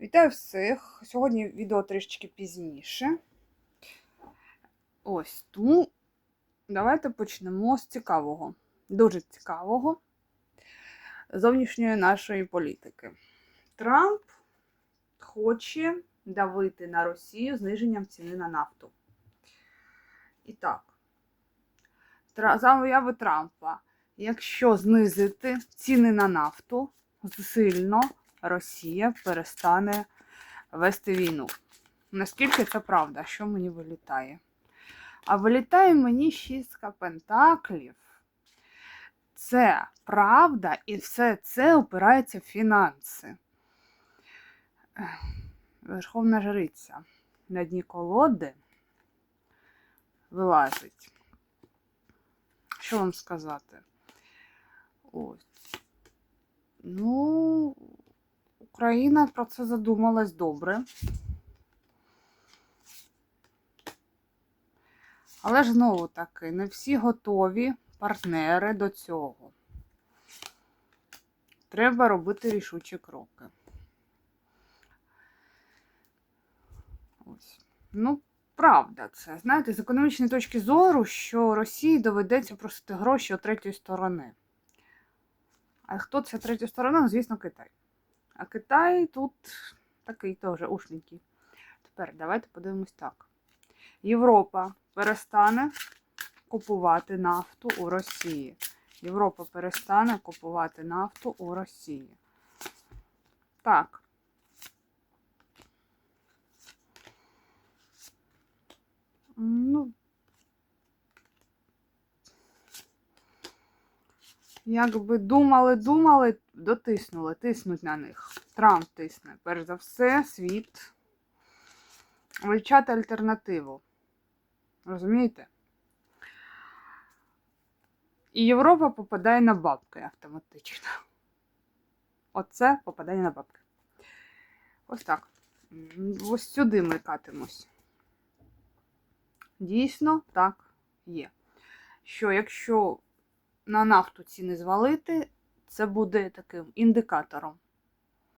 Вітаю всіх! Сьогодні відео трішечки пізніше. Ось тому давайте почнемо з цікавого, дуже цікавого зовнішньої нашої політики. Трамп хоче давити на Росію зниженням ціни на нафту. І так, за заяви Трампа, якщо знизити ціни на нафту сильно, Росія перестане вести війну. Наскільки це правда, що мені вилітає? А вилітає мені шістка пентаклів. Це правда, і все це опирається в фінанси. Верховна жриця на дні колоди вилазить. Що вам сказати? Ось. Ну, Україна про це задумалась добре. Але ж знову таки, не всі готові партнери до цього. Треба робити рішучі кроки. Ось. Ну, правда, це. Знаєте, з економічної точки зору, що Росії доведеться просити гроші у третьої сторони. А хто це третя сторона? Ну, звісно, Китай. А Китай тут такий теж ушненький. Тепер давайте подивимось так. Європа перестане купувати нафту у Росії. Європа перестане купувати нафту у Росії. Так. Ну, Якби думали, думали, дотиснули, тиснуть на них. Трамп тисне. Перш за все, світ. Вивчати альтернативу. Розумієте? І Європа попадає на бабки автоматично. Оце попадання на бабки. Ось так. Ось сюди ми катимось. Дійсно, так є. Що якщо на нафту ціни звалити, це буде таким індикатором.